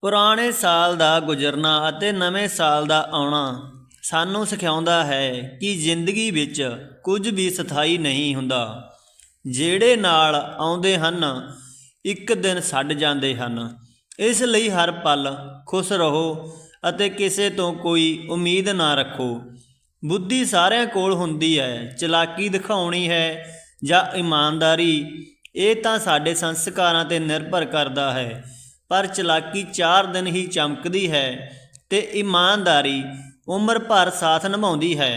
ਪੁਰਾਣੇ ਸਾਲ ਦਾ ਗੁਜ਼ਰਨਾ ਅਤੇ ਨਵੇਂ ਸਾਲ ਦਾ ਆਉਣਾ ਸਾਨੂੰ ਸਿਖਾਉਂਦਾ ਹੈ ਕਿ ਜ਼ਿੰਦਗੀ ਵਿੱਚ ਕੁਝ ਵੀ ਸਥਾਈ ਨਹੀਂ ਹੁੰਦਾ। ਜਿਹੜੇ ਨਾਲ ਆਉਂਦੇ ਹਨ, ਇੱਕ ਦਿਨ ਛੱਡ ਜਾਂਦੇ ਹਨ। ਇਸ ਲਈ ਹਰ ਪਲ ਖੁਸ਼ ਰਹੋ ਅਤੇ ਕਿਸੇ ਤੋਂ ਕੋਈ ਉਮੀਦ ਨਾ ਰੱਖੋ। ਬੁੱਧੀ ਸਾਰਿਆਂ ਕੋਲ ਹੁੰਦੀ ਹੈ, ਚਲਾਕੀ ਦਿਖਾਉਣੀ ਹੈ ਜਾਂ ਇਮਾਨਦਾਰੀ। ਇਹ ਤਾਂ ਸਾਡੇ ਸੰਸਕਾਰਾਂ ਤੇ ਨਿਰਭਰ ਕਰਦਾ ਹੈ। ਪਰ ਚਲਾਕੀ 4 ਦਿਨ ਹੀ ਚਮਕਦੀ ਹੈ ਤੇ ਇਮਾਨਦਾਰੀ ਉਮਰ ਭਰ ਸਾਥ ਨਿਭਾਉਂਦੀ ਹੈ।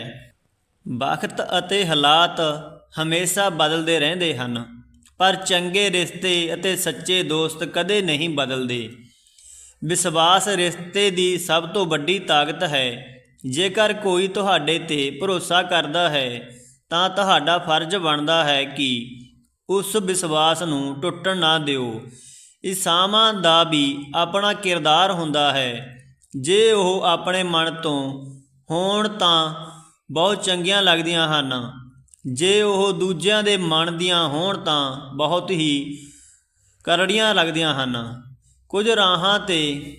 ਵਕਤ ਅਤੇ ਹਾਲਾਤ ਹਮੇਸ਼ਾ ਬਦਲਦੇ ਰਹਿੰਦੇ ਹਨ, ਪਰ ਚੰਗੇ ਰਿਸ਼ਤੇ ਅਤੇ ਸੱਚੇ ਦੋਸਤ ਕਦੇ ਨਹੀਂ ਬਦਲਦੇ। ਵਿਸ਼ਵਾਸ ਰਿਸ਼ਤੇ ਦੀ ਸਭ ਤੋਂ ਵੱਡੀ ਤਾਕਤ ਹੈ, ਜੇਕਰ ਕੋਈ ਤੁਹਾਡੇ ਤੇ ਭਰੋਸਾ ਕਰਦਾ ਹੈ, ਤਾਂ ਤੁਹਾਡਾ ਫਰਜ਼ ਬਣਦਾ ਹੈ ਕਿ ਉਸ ਵਿਸ਼ਵਾਸ ਨੂੰ ਟੁੱਟਣ ਨਾ ਦਿਓ। ਇਸਾਮਾਂ ਦਾ ਵੀ ਆਪਣਾ ਕਿਰਦਾਰ ਹੁੰਦਾ ਹੈ। ਜੇ ਉਹ ਆਪਣੇ ਮਨ ਤੋਂ ਹੋਣ ਤਾਂ ਬਹੁਤ ਚੰਗੀਆਂ ਲੱਗਦੀਆਂ ਹਨ। ਜੇ ਉਹ ਦੂਜਿਆਂ ਦੇ ਮਨ ਦੀਆਂ ਹੋਣ ਤਾਂ ਬਹੁਤ ਹੀ ਕਰੜੀਆਂ ਲੱਗਦੀਆਂ ਹਨ। ਕੁਝ ਰਾਹਾਂ ਤੇ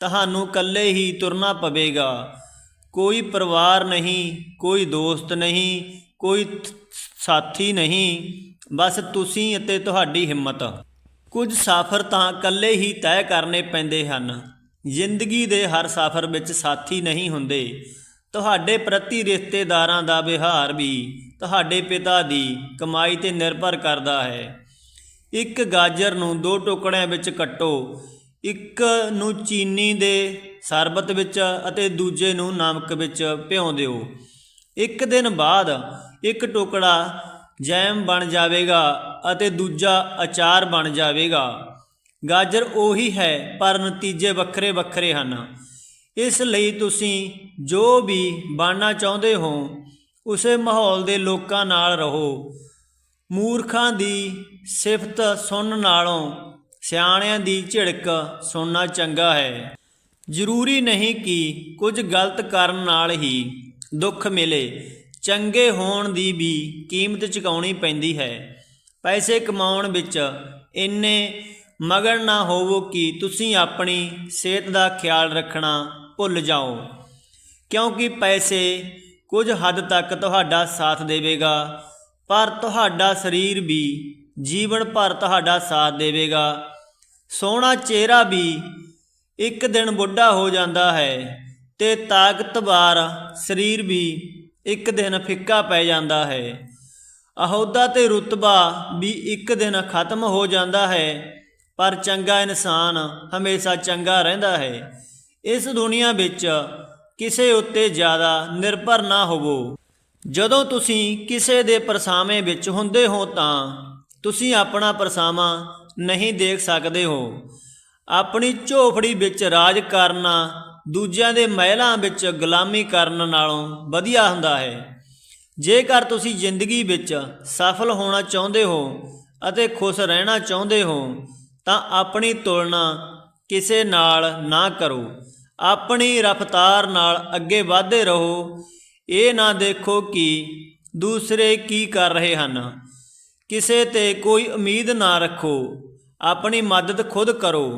ਤੁਹਾਨੂੰ ਇਕੱਲੇ ਹੀ ਤੁਰਨਾ ਪਵੇਗਾ। ਕੋਈ ਪਰਿਵਾਰ ਨਹੀਂ, ਕੋਈ ਦੋਸਤ ਨਹੀਂ, ਕੋਈ ਸਾਥੀ ਨਹੀਂ। ਬਸ ਤੁਸੀਂ ਅਤੇ ਤੁਹਾਡੀ ਹਿੰਮਤ। ਕੁਝ ਸਫ਼ਰ ਤਾਂ ਇਕੱਲੇ ਹੀ ਤੈਅ ਕਰਨੇ ਪੈਂਦੇ ਹਨ। ਜ਼ਿੰਦਗੀ ਦੇ ਹਰ ਸਫ਼ਰ ਵਿੱਚ ਸਾਥੀ ਨਹੀਂ ਹੁੰਦੇ। ਤੁਹਾਡੇ ਪ੍ਰਤੀ ਰਿਸ਼ਤੇਦਾਰਾਂ ਦਾ ਵਿਹਾਰ ਵੀ ਤੁਹਾਡੇ ਪਿਤਾ ਦੀ ਕਮਾਈ ਤੇ ਨਿਰਭਰ ਕਰਦਾ ਹੈ। ਇੱਕ ਗਾਜਰ ਨੂੰ ਦੋ ਟੁਕੜਿਆਂ ਵਿੱਚ ਕੱਟੋ, ਇੱਕ ਨੂੰ ਚੀਨੀ ਦੇ ਸ਼ਰਬਤ ਵਿੱਚ ਅਤੇ ਦੂਜੇ ਨੂੰ ਨਮਕ ਵਿੱਚ ਭਿਓ ਦਿਓ। ਇੱਕ ਦਿਨ ਬਾਅਦ ਇੱਕ ਟੁਕੜਾ ਜੈਮ ਬਣ ਜਾਵੇਗਾ ਅਤੇ ਦੂਜਾ ਅਚਾਰ ਬਣ ਜਾਵੇਗਾ। ਗਾਜਰ ਉਹੀ ਹੈ, ਪਰ ਨਤੀਜੇ ਵੱਖਰੇ ਵੱਖਰੇ ਹਨ। ਇਸ ਲਈ ਤੁਸੀਂ ਜੋ ਵੀ ਬਣਨਾ ਚਾਹੁੰਦੇ ਹੋ, ਉਸੇ ਮਾਹੌਲ ਦੇ ਲੋਕਾਂ ਨਾਲ ਰਹੋ। ਮੂਰਖਾਂ ਦੀ ਸਿਫਤ ਸੁਣਨ ਨਾਲੋਂ ਸਿਆਣਿਆਂ ਦੀ ਝਿੜਕ ਸੁਣਨਾ ਚੰਗਾ ਹੈ। ਜ਼ਰੂਰੀ ਨਹੀਂ ਕਿ ਕੁਝ ਗਲਤ ਕਰਨ ਨਾਲ ਹੀ ਦੁੱਖ ਮਿਲੇ। ਚੰਗੇ ਹੋਣ ਦੀ ਵੀ ਕੀਮਤ ਚੁਕਾਉਣੀ ਪੈਂਦੀ ਹੈ। ਪੈਸੇ ਕਮਾਉਣ ਵਿੱਚ ਇੰਨੇ ਮਗਨ ਨਾ ਹੋਵੋ ਕਿ ਤੁਸੀਂ ਆਪਣੀ ਸਿਹਤ ਦਾ ਖਿਆਲ ਰੱਖਣਾ ਭੁੱਲ ਜਾਓ। ਕਿਉਂਕਿ ਪੈਸੇ ਕੁਝ ਹੱਦ ਤੱਕ ਤੁਹਾਡਾ ਸਾਥ ਦੇਵੇਗਾ, ਪਰ ਤੁਹਾਡਾ ਸਰੀਰ ਵੀ, ਜੀਵਨ ਭਰ ਤੁਹਾਡਾ ਸਾਥ ਦੇਵੇਗਾ। ਸੋਹਣਾ ਚਿਹਰਾ ਵੀ ਇੱਕ ਦਿਨ ਬੁੱਢਾ ਹੋ ਜਾਂਦਾ ਹੈ ਤੇ ਤਾਕਤਵਾਰ ਸਰੀਰ ਵੀ ਇੱਕ ਦਿਨ ਫਿੱਕਾ ਪੈ ਜਾਂਦਾ ਹੈ। ਅਹੁਦਾ ਤੇ ਰੁਤਬਾ ਵੀ ਇੱਕ ਦਿਨ ਖਤਮ ਹੋ ਜਾਂਦਾ ਹੈ, ਪਰ ਚੰਗਾ ਇਨਸਾਨ ਹਮੇਸ਼ਾ ਚੰਗਾ ਰਹਿੰਦਾ ਹੈ। ਇਸ ਦੁਨੀਆ ਵਿੱਚ ਕਿਸੇ ਉੱਤੇ ਜ਼ਿਆਦਾ ਨਿਰਭਰ ਨਾ ਹੋਵੋ। ਜਦੋਂ ਤੁਸੀਂ ਕਿਸੇ ਦੇ ਪਰਸਾਵੇਂ ਵਿੱਚ ਹੁੰਦੇ ਹੋ ਤਾਂ ਤੁਸੀਂ ਆਪਣਾ ਪਰਛਾਵਾਂ ਨਹੀਂ ਦੇਖ ਸਕਦੇ ਹੋ। ਆਪਣੀ ਝੋਫੜੀ ਵਿੱਚ ਰਾਜ ਕਰਨਾ ਦੂਜਿਆਂ ਦੇ ਮਹਿਲਾਂ ਵਿੱਚ ਗੁਲਾਮੀ ਕਰਨ ਨਾਲੋਂ ਵਧੀਆ ਹੁੰਦਾ ਹੈ। ਜੇਕਰ ਤੁਸੀਂ ਜ਼ਿੰਦਗੀ ਵਿੱਚ ਸਫਲ ਹੋਣਾ ਚਾਹੁੰਦੇ ਹੋ ਅਤੇ ਖੁਸ਼ ਰਹਿਣਾ ਚਾਹੁੰਦੇ ਹੋ, ਤਾਂ ਆਪਣੀ ਤੁਲਨਾ ਕਿਸੇ ਨਾਲ ਨਾ ਕਰੋ। ਆਪਣੀ ਰਫ਼ਤਾਰ ਨਾਲ ਅੱਗੇ ਵਧਦੇ ਰਹੋ। ਇਹ ਨਾ ਦੇਖੋ ਕਿ ਦੂਸਰੇ ਕੀ ਕਰ ਰਹੇ ਹਨ। ਕਿਸੇ ਤੇ ਕੋਈ ਉਮੀਦ ਨਾ ਰੱਖੋ। ਆਪਣੀ ਮਦਦ ਖੁਦ ਕਰੋ।